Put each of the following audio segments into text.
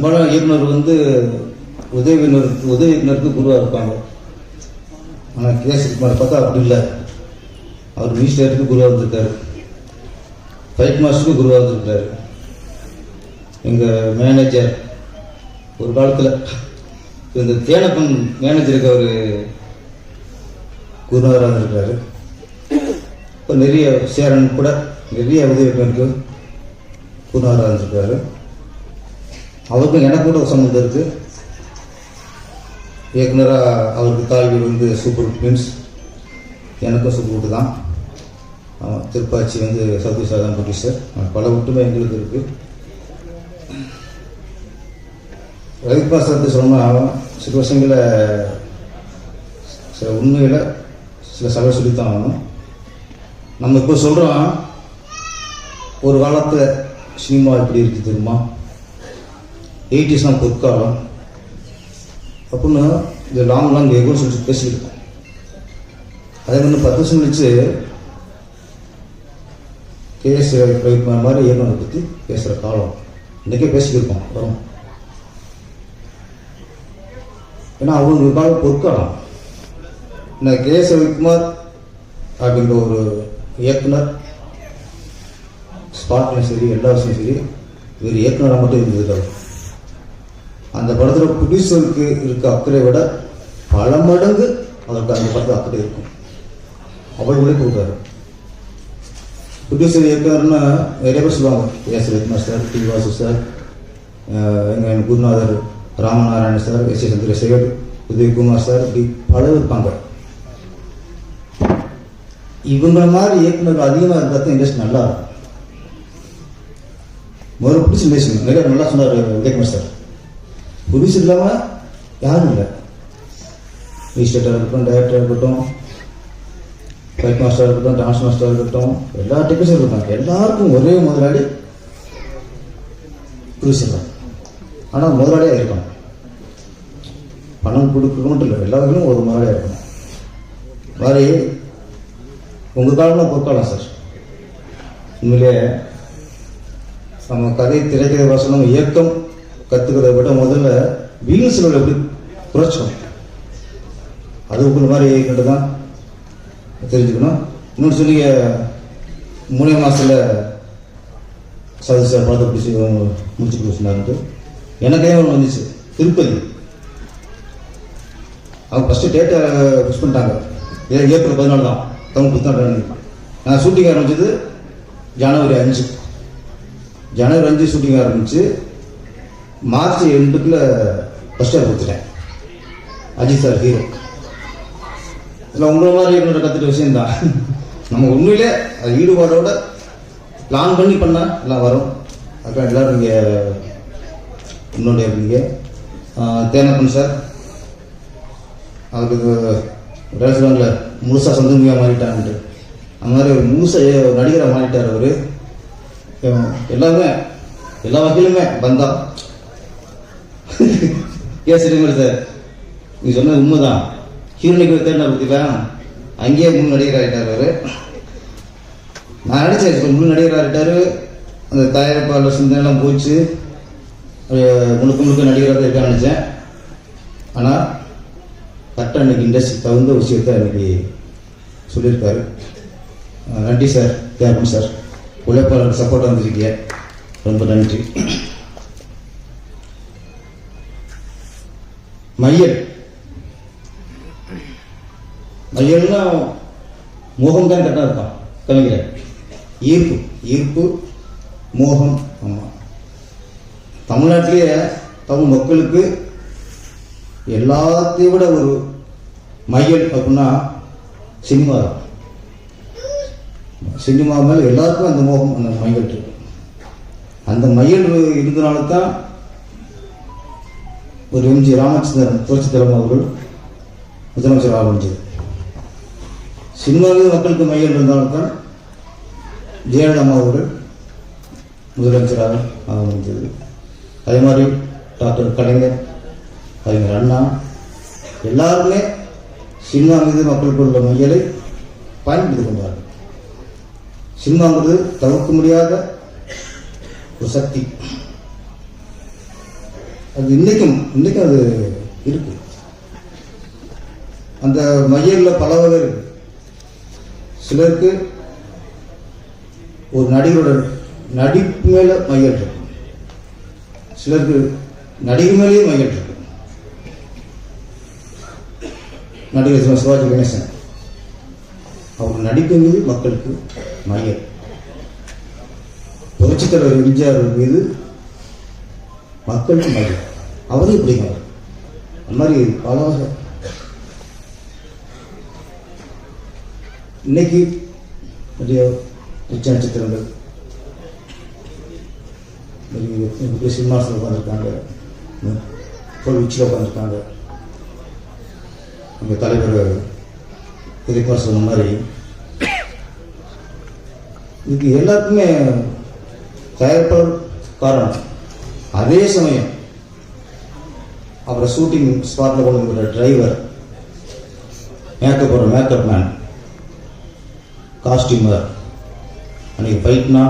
பெரும்பாலும் இயக்குனர் வந்து உதவி இயக்குனருக்கு உதவி இயக்குனருக்கு குருவாக இருப்பாங்க. ஆனால் கே குமார் பார்த்தா அப்படி இல்லை. அவர் மினிஸ்டருக்கு குருவாக இருந்திருக்காரு. ஃபைட் மாஸ்டருக்கு குருவாக இருந்திருக்காரு. எங்கள் மேனேஜர் ஒரு காலத்தில் இந்த தேனப்பன் மேனேஜருக்கு அவர் குருநாதராக இருந்திருக்காரு. இப்போ நிறைய சேரன் கூட நிறைய உதவி இயக்குனருக்கு குருநாதராக இருந்திருக்காரு. அவருக்கும் எனக்கு கூட சம்மந்தம் இருக்குது இயக்குனராக அவருக்கு தாழ்வு வந்து சூப்பர் மீன்ஸ் எனக்கும் சூப்பர் விட்டு தான். ஆமாம் திருப்பாச்சி வந்து சவுதி சாதான் ப்ரொடியூசர் பல ஒட்டுமை எங்களுக்கு இருக்கு. ரவிபாசத்தை சொன்னால் சில வருஷங்களில் சில உண்மைகளை சில சபை சொல்லித்தான் ஆகணும். நம்ம இப்போ சொல்கிறோம் ஒரு காலத்தில் சினிமா இப்படி இருக்குது தெரியுமா? எயிட்டிஸ்லாம் பொற்காலம். அப்படின்னு இந்த லாங் லாங் எகோன்னு சொல்லிட்டு பேசியிருக்கோம் அதே வந்து பத்து வருஷம் கழிச்சு கேஎஸ் ரவிக்குமார் மாதிரி இயக்குனரை பற்றி பேசுகிற காலம். இன்றைக்கே பேசிக்கிருக்கோம் வரும். ஏன்னா அவங்க காலம் பொற்காலம். இந்த கேஎஸ் ரவிக்குமார் அப்படின்ற ஒரு இயக்குனர் ஸ்பாட்லையும் சரி எல்லா விஷயம் சரி இவர் இயக்குனராக மட்டும் இருந்தது அவர். அந்த படத்தில் ப்ரொடியூசருக்கு இருக்க அக்கறை விட பல மடங்கு அவருக்கு அந்த படத்தில் அக்கறை இருக்கும். அவ்வளோ உழைப்பு விட்டாரு ப்ரொடியூசர் இயக்குனர்னா நிறைய பேர் சொல்லுவாங்க S Ratna sir T Vasu sir எங்கள் குருநாதர் Ramanarayana sir S A Chandrasekhar Udayakumar sir இப்படி பலர் இருப்பாங்க. இவங்கள மாதிரி இயக்குனர் அதிகமாக இருந்தால் தான் இண்டஸ்ட்ரி நல்லா இருக்கும். முதல்ல பிடிச்சி பேசுங்க. நிறைய நல்லா சொன்னார் உதயகுமார் சார். ப்ரொடியூசர் இல்லாமல் யாரும் இல்லை. இன்ஸ்டேட்டாக இருக்கட்டும் டைரக்டராக இருக்கட்டும் ஃபைட் மாஸ்டராக இருக்கட்டும் டான்ஸ் மாஸ்டராக இருக்கட்டும் எல்லா டெக்னீஷியன் இருக்காங்க எல்லாருக்கும் ஒரே முதலாளி ப்ரொடியூசர் தான். ஆனால் முதலாளியாக இருக்கணும். பணம் கொடுக்கணும் இல்லை. எல்லாருக்கும் ஒரு முதலாளியாக இருக்கணும். மாதிரி உங்கள் காலம்லாம் பொற்காலம் சார் உண்மையிலே நம்ம கதை திரைக்கதை வசனம் இயக்கம் கற்றுக்கிறத விட முதல்ல வீண் செலவில் எப்படி குறைச்சோம்? அது உங்களை மாதிரி கண்டு தான் தெரிஞ்சுக்கணும். இன்னொன்று சொன்னீங்க மூணே மாதத்தில் சதி சார் படத்தை பிடிச்சி முடிச்சு கொடுத்துனாருன்ட்டு எனக்கே ஒன்று வந்துச்சு. திருப்பதி. அவங்க ஃபஸ்ட்டு டேட்டை ஃபிக்ஸ் பண்ணிட்டாங்க. ஏ ஏப்ரல் பதினாலு தான். தமிழ் புத்தாண்டு நான் ஷூட்டிங் ஆரம்பிச்சது ஜனவரி அஞ்சு. ஜனவரி அஞ்சு ஷூட்டிங் ஆரம்பிச்சு மார்ச் எண்டுக்குள்ள ஃபஸ்ட் இயர் கொடுத்துட்டேன் அஜித் சார் ஹீரோ இதில் உங்களை மாதிரி என்னோட கற்றுட்ட விஷயம்தான். நம்ம உண்மையிலே அது ஈடுபாடோட பிளான் பண்ணி பண்ணால் எல்லாம் வரும். அப்புறம் எல்லோரும் நீங்கள் முன்னோடி இருக்கீங்க தேனப்பன் சார் அவருக்கு ரேஸ்லாண்டில் முழுசாக சந்தோமியாக மாறிட்டான்ட்டு. அந்த மாதிரி ஒரு முழுசாக ஒரு நடிகராக மாறிட்டார் அவர். எல்லாமே எல்லா வகையிலுமே பந்தா கேசரி சார். நீ சொன்னது உண்மைதான். ஹீரோனிக்கு தேடின பற்றில அங்கேயே மூணு நடிகர் ஆகிட்டார் அவர் நான் நடித்தேன் இப்போ முழு நடிகர் ஆகிட்டார் அந்த தயாரிப்பாளர் சிந்தனைலாம் போச்சு. முழுக்க முழுக்க நடிகராக தான் இருக்க நினச்சேன். ஆனால் கரெக்டாக அன்றைக்கி இண்டஸ்ட்ரி தகுந்த விஷயத்த அன்றைக்கி சொல்லியிருக்காரு. நன்றி சார். தேவன் சார். உழைப்பாளர் சப்போர்ட்டாக வந்துருக்கீங்க ரொம்ப நன்றி. மையல். மையல்னா மோகம் தான் கரெக்டாக இருக்கான் கவிஞர். ஈர்ப்பு ஈர்ப்பு மோகம் ஆமாம் தமிழ்நாட்டிலேயே தமிழ் மக்களுக்கு எல்லாத்தையும் விட ஒரு மையல் அப்படின்னா சினிமா தான். சினிமா மேலே எல்லாருக்கும் அந்த மோகம் அந்த மையல் இருக்கு அந்த மையல் இருந்தனால தான் ஒரு எம்ஜி ராமச்சந்திரன் புரட்சி தலைவர் அவர்கள் முதலமைச்சர் ஆக முடிஞ்சது சினிமாவில் மக்களுக்கு மையம் இருந்தாலும் தான் ஜெயலலிதா அம்மா அவர்கள் முதலமைச்சராக ஆக முடிஞ்சது அதே மாதிரி டாக்டர் கலைஞர் கலைஞர் அண்ணா எல்லாருமே சினிமா மீது மக்களுக்கு உள்ள மையலை பயன்படுத்தி கொண்டார்கள். சினிமாங்கிறது தவிர்க்க முடியாத ஒரு சக்தி. அது இன்னைக்கும் இன்னைக்கும் அது இருக்கு. அந்த மையல்ல பல வகை இருக்கு. சிலருக்கு ஒரு நடிகரோட நடிப்பு மேல மையல் இருக்கும் சிலருக்கு நடிகை மேலேயே மையல் இருக்கும் நடிகர் சிவாஜி கணேசன். அவர் நடிப்பு மீது மக்களுக்கு மையல் புரட்சித் தலைவர் எம்ஜிஆர் மீது மக்களுக்கு மையல் அவரும் இப்படிங்க. அந்த மாதிரி பல இன்னைக்கு நிறைய உச்ச நட்சத்திரங்கள். நிறைய சினிமாசில் உட்காந்துருக்காங்க ஃபுல் உச்சியில் உட்காந்துருக்காங்க எங்கள் தலைவர் உதயகுமார் சொன்ன மாதிரி இதுக்கு எல்லாத்துக்குமே தயாரிப்பாளர் காரணம். அதே சமயம் அப்புறம் ஷூட்டிங் ஸ்பாட்டில் கொண்டு வர டிரைவர் மேக்கப் போடுற மேக்கப் மேன் காஸ்டியூமர் அன்றைக்கி ஃபைட்னா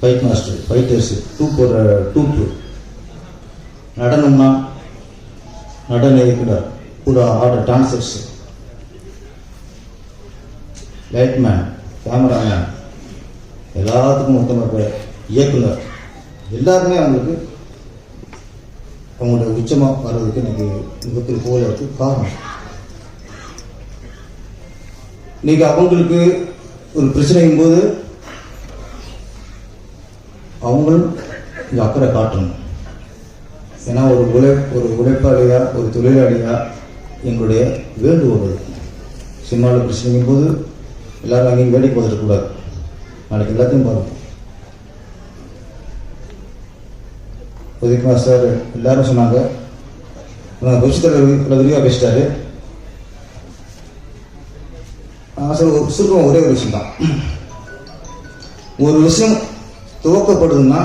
ஃபைட் மாஸ்டர் ஃபைட்டர்ஸு டூப் போடுற டூப்பு நடனம்னா நடன இயக்குனர் கூட ஆடுற டான்சர்ஸ் லைட்மேன் கேமராமேன் எல்லாத்துக்கும் மொத்தமாக இயக்குனர். எல்லாருமே அவங்களுக்கு அவங்களோட உச்சமாக வர்றதுக்கு எனக்கு மிகப்பெரிய போகிறதுக்கு காரணம். இன்னைக்கு அவங்களுக்கு ஒரு பிரச்சனையும் போது அவங்களும் இந்த அக்கறை காட்டணும். ஏன்னா ஒரு உழை ஒரு உழைப்பாளியாக ஒரு தொழிலாளியாக எங்களுடைய வேண்டுகோள் சினிமாவில் பிரச்சனைக்கும் போது எல்லாரும் அங்கேயும் வேடிக்கை பார்த்துடக்கூடாது நாளைக்கு எல்லாத்தையும் பாருங்க. உதயகுமார் சார் எல்லாரும் சொன்னாங்க. பவிஷ்யத்தில் விரிவாக பேசிட்டாரு. சார் ஒரு சுருக்கம் ஒரே ஒரு விஷயம் தான். ஒரு விஷயம் துவக்கப்படுதுன்னா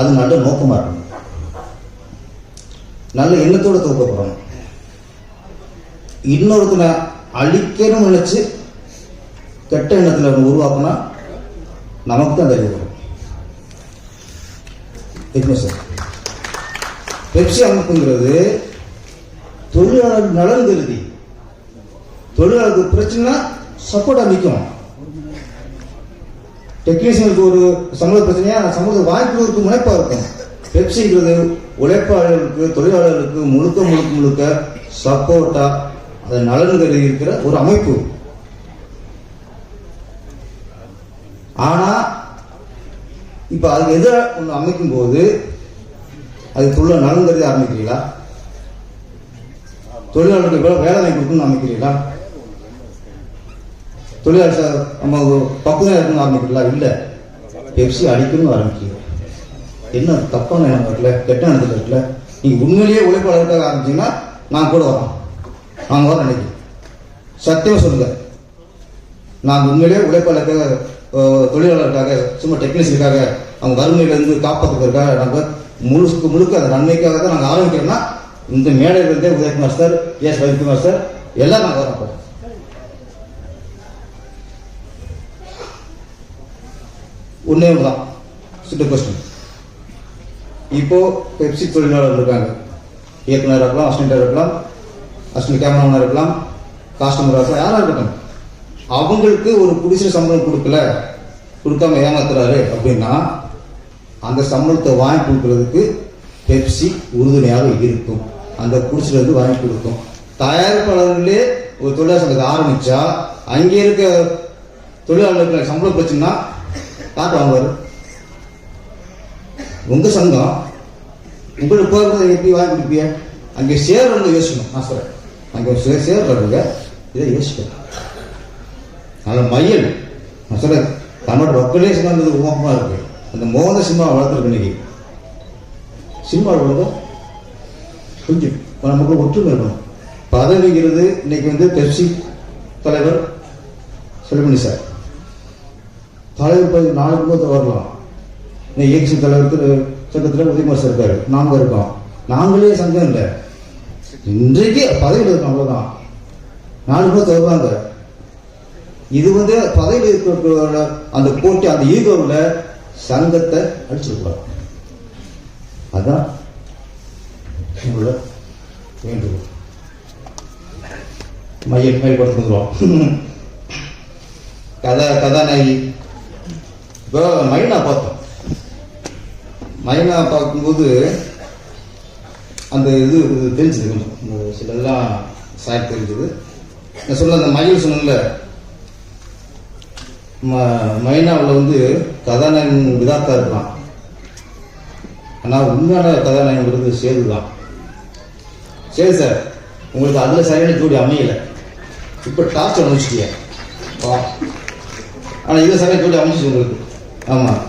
அது நல்ல நோக்கமாக இருக்கணும். நல்ல எண்ணத்தோடு துவக்கப்படணும். இன்னொருத்தனை அழிக்கணும்னு நினைச்சு கெட்ட எண்ணத்தில் அவனை உருவாக்குனா நமக்கு தான் தெரியும் வரும் பெப்சி அமைப்புங்கிறது தொழிலாளர் நலன் கருதி. தொழிலாளருக்கு பிரச்சனை சப்போர்ட்டாக நிற்கும் டெக்னீஷியனுக்கு ஒரு சம்பள பிரச்சனையா சம்பளத்தை வாய்ப்புகளுக்கு முனைப்பாக இருக்கும். பெப்சிங்கிறது உழைப்பாளர்களுக்கு தொழிலாளர்களுக்கு முழுக்க முழுக்க முழுக்க சப்போர்ட்டா அதை நலன் கருதி இருக்கிற ஒரு அமைப்பு. ஆனா இப்போ அதுக்கு எதிராக ஒன்று அமைக்கும் போது நலன் கருதி ஆரம்பிக்கிறீங்களா? தொழிலாளர்களுக்கு கூட வேலை வாங்கி கொடுக்கணும்னு அமைக்கிறீங்களா தொழிலாளர் சார் நம்ம பக்குவம் இருக்கணும்னு ஆரம்பிக்கிறீங்களா? இல்லை. பெப்சி அடிக்கணும்னு ஆரம்பிக்கிறீங்க. என்ன தப்பான எண்ணம் இருக்குல்ல? கெட்ட எண்ணத்தில் இருக்குல்ல? நீங்கள் உண்மையிலேயே உழைப்பாளருக்காக ஆரம்பிச்சிங்கன்னா நான் கூட வரோம் நாங்கள் வரோம் நினைக்கிறேன். சத்தியமா சொல்லுங்கள் நான் உண்மையிலேயே உழைப்பாளருக்காக தொழிலாளருக்காக சும்மா டெக்னீஷியனுக்காக அவங்க வறுமையிலேருந்து காப்பாற்றுவதற்காக நாங்கள் முழுக்க முழுக்க அந்த நன்மைக்காக தான் நாங்கள் ஆரம்பிக்கிறோம்னா இந்த மேடையில் இருந்தே Udayakumar sir S Ravikumar sir எல்லாம் நாங்கள் வரோம் அப்போ. தான். சிட்டு கொஸ்டின் இப்போ பெப்சி தொழிலாளர் இருக்காங்க. இயக்குனர் இருக்கலாம் அசிஸ்டண்டாக இருக்கலாம் அசிஸ்டன்ட் கேமராமேனாக இருக்கலாம் காஸ்டமராக இருக்கலாம் யாராக இருக்கட்டும். அவங்களுக்கு ஒரு குடிசை சம்பளம் கொடுக்கல கொடுக்காம ஏமாத்துறாரு அப்படின்னா அந்த சம்பளத்தை வாங்கி கொடுக்கறதுக்கு பெப்சி உறுதுணையாக இருக்கும். அந்த குடிசையில இருந்து வாங்கி கொடுக்கும். தயாரிப்பாளர்களே ஒரு தொழிலாளர் சங்கத்தை ஆரம்பிச்சா அங்கே இருக்க தொழிலாளர்களுக்கு சம்பளம் பிரச்சனைனா யார் வாங்குவார். உங்க சங்கம் உங்களுக்கு போகிறத எப்படி வாங்கி கொடுப்பீங்க அங்கே சேர்றவங்க யோசிக்கணும். நான் சொல்றேன். அங்கே சேர்றவங்க இதை யோசிக்கணும். அதில் மயில். நான் சொல்றேன் தமிழ் மக்களே சினிமாங்கிறது மோகமாக இருக்கு. அந்த மோகன சிம்மா வளர்த்துருக்கு இன்னைக்கு. சிம்மா வளர்க்க கொஞ்சம் நமக்கு ஒற்றுமை இருக்கணும். பதவிங்கிறது இன்னைக்கு வந்து பெப்சி தலைவர் செல்வமணி சார். தலைவர் பதவி நாலு கூட வரலாம். இன்னைக்கு தலைவர் திரு சங்கத்தில் உதயகுமார் சார் இருக்காரு. நாங்கள் இருக்கோம். நாங்களே சங்கம் இல்லை. இன்றைக்கு பதவியில் இருக்கோம் அவ்வளோதான் நாலு பேர் வருவாங்க இது வந்து பதவியில் இருக்கிற அந்த போட்டி அந்த ஈகோவில் சங்கத்தை அடிச்சிடக்கூடாது அதான் உங்களோட வேண்டுகோள். மையம் மைய கதை கதா கதாநாயகி. இப்போ மைனா பார்த்தோம். மைனா பார்க்கும்போது அந்த இது தெரிஞ்சுது. சிலதெல்லாம் சார் தெரிஞ்சுது. நான் சொல்ல அந்த மயில் சொன்னேன்ல. மைனாவில் வந்து கதாநாயகன் விதாத்தா இருக்கலாம் ஆனால் உண்மையான கதாநாயகங்கிறது சேது தான். சரி சார் உங்களுக்கு அதில் சரியான ஜோடி அமையலை. இப்போ டாஸ்ட் அமைச்சிட்டியா வா. ஆனால் இதில் சரியான ஜோடி அமைச்சிச்சு உங்களுக்கு. ஆமாம்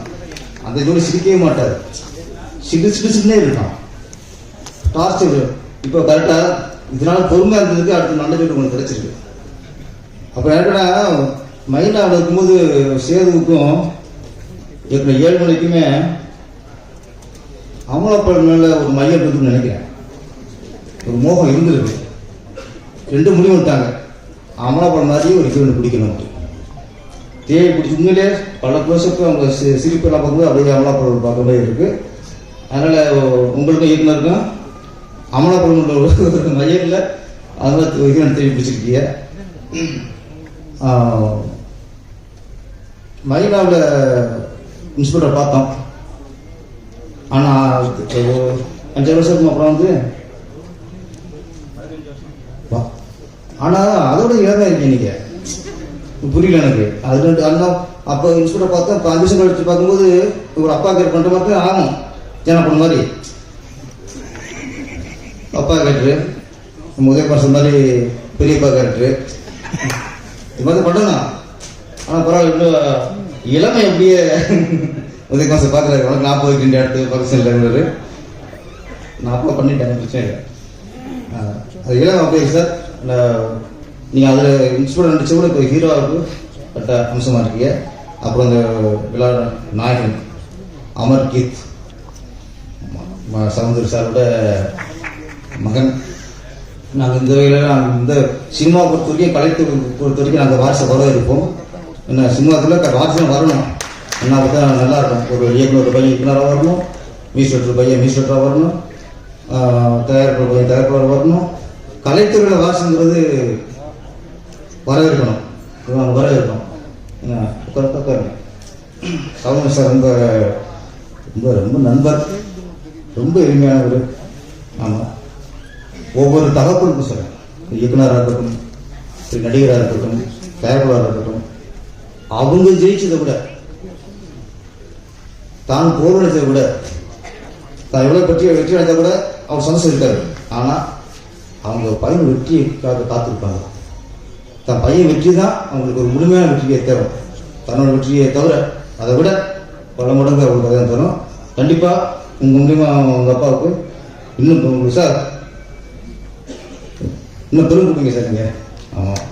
அந்த ஜோடி சிரிக்கவே மாட்டார். சிடு சிடு இருக்கான் டாஸ்ட் இப்போ கரெக்டாக இதனால் பொறுமையாக இருந்ததுக்கு அடுத்து நல்ல ஜோடி உங்களுக்கு கிடைச்சிருக்கு. அப்போ என்னன்னா மைனாவில் இருக்கும்போது சேதுவுக்கும் இருக்கிற ஏழு மணிக்குமே அமலாப்பழம் மேல ஒரு மையம் இருக்குன்னு நினைக்கிறேன். ஒரு மோகம் இருந்திருக்கு. ரெண்டு முடிவு விட்டாங்க. அமலப்பழம் மாதிரி ஒரு ஹீரோயின் பிடிக்கணும் தேவை பிடிச்சி உண்மையிலே பல க்ளோஸப்பு அவங்க சி- சிரிப்பெல்லாம் பார்க்கும்போது அப்படியே அமலாப்பழம் பார்க்க மாதிரி இருக்குது அதனால் உங்களுக்கும் இயக்குனருக்கும் அமலாப்பழம் ஒரு மையம் இல்லை. அதனால் ஹீரோயின் தேடி பிடிச்சிருக்கீங்க மைனாவில் இன்ஸ்பெக்டர் பார்த்தோம். ஆனால் அஞ்சு வருஷத்துக்கு அப்புறம் வந்து வா. அதோட இளமையாக இருக்கீங்க நீங்கள் புரியல எனக்கு. அது ரெண்டு அண்ணா அப்போ இன்ஸ்பெக்டர் பார்த்தா இப்போ அஞ்சு வருஷம் கழிச்சு பார்க்கும்போது ஒரு அப்பா கேட் பண்ணுற மாதிரி ஆகும் ஜன பண்ண மாதிரி. அப்பா கேட்டு நம்ம உதயகுமார் மாதிரி பெரியப்பா கேரக்டரு இது மாதிரி பண்ணணும் ஆனால் பரவாயில்ல இன்னும் இளமை அப்படியே உதயகுமார் சார் பார்க்குறாரு உனக்கு நாற்பது கிண்டி அடுத்து பக்கத்தில் இருக்கிறாரு நான் பண்ணிட்டேன் பிரச்சனை இல்லை. அது இளமை அப்படியே சார். நீங்கள் அதில் இன்ஸ்பெக்டர் நடிச்ச கூட இப்போ ஹீரோவுக்கு பட்ட அம்சமாக இருக்கீங்க. அப்புறம் இந்த விழா நாயகன் அமர் கீத். ம- சாரோட மகன். நாங்கள் இந்த வகையில் நாங்கள் இந்த சினிமா பொறுத்த வரைக்கும் கலைத்து பொறுத்த வரைக்கும் நாங்கள் வாரிசை வர இருப்போம் என்ன சினிமாத்தில் ராஜ்யம் வரணும். என்ன பார்த்தா நல்லா இருக்கும் ஒரு இயக்குனர் பையன் இயக்குனராக வரணும். மியூசிக் பையன் மியூசிக்கராக வரணும். ஆஹ் தயாரிப்பாளர் பையன் தயாரிப்பாளர் வரணும். கலைத்துறையில் வாரிசுங்கிறது வரவேற்கணும். வரவேற்கணும். என்ன உட்கார உட்காருங்க சவுண்ட் சார் ரொம்ப ரொம்ப ரொம்ப நண்பர். ரொம்ப எளிமையானவர். ஆமாம் ஒவ்வொரு தகப்பனுக்கும் சார் இயக்குனராக இருக்கட்டும் சரி நடிகராக இருக்கட்டும் தயாரிப்பாளராக இருக்கட்டும் அவங்க ஜெயிச்சதை விட தான் போராடிச்சதை விட தான் எவ்வளோ பற்றி வெற்றி அடைந்த கூட அவர் சந்தோஷம் இருக்காரு ஆனால் அவங்க பையன் வெற்றிக்காக காத்திருப்பாங்க. தன் பையன் வெற்றி தான் அவங்களுக்கு ஒரு முழுமையான வெற்றியை தேவை. தன்னோட வெற்றியை தவிர அதை விட பல மடங்கு அவங்களுக்கு தான் தரும். கண்டிப்பாக உங்கள் மூலியமா உங்கள் அப்பாவுக்கு இன்னும் உங்களுக்கு சார் இன்னும் பெரும் கொடுப்பீங்க சார் நீங்கள் ஆமாம்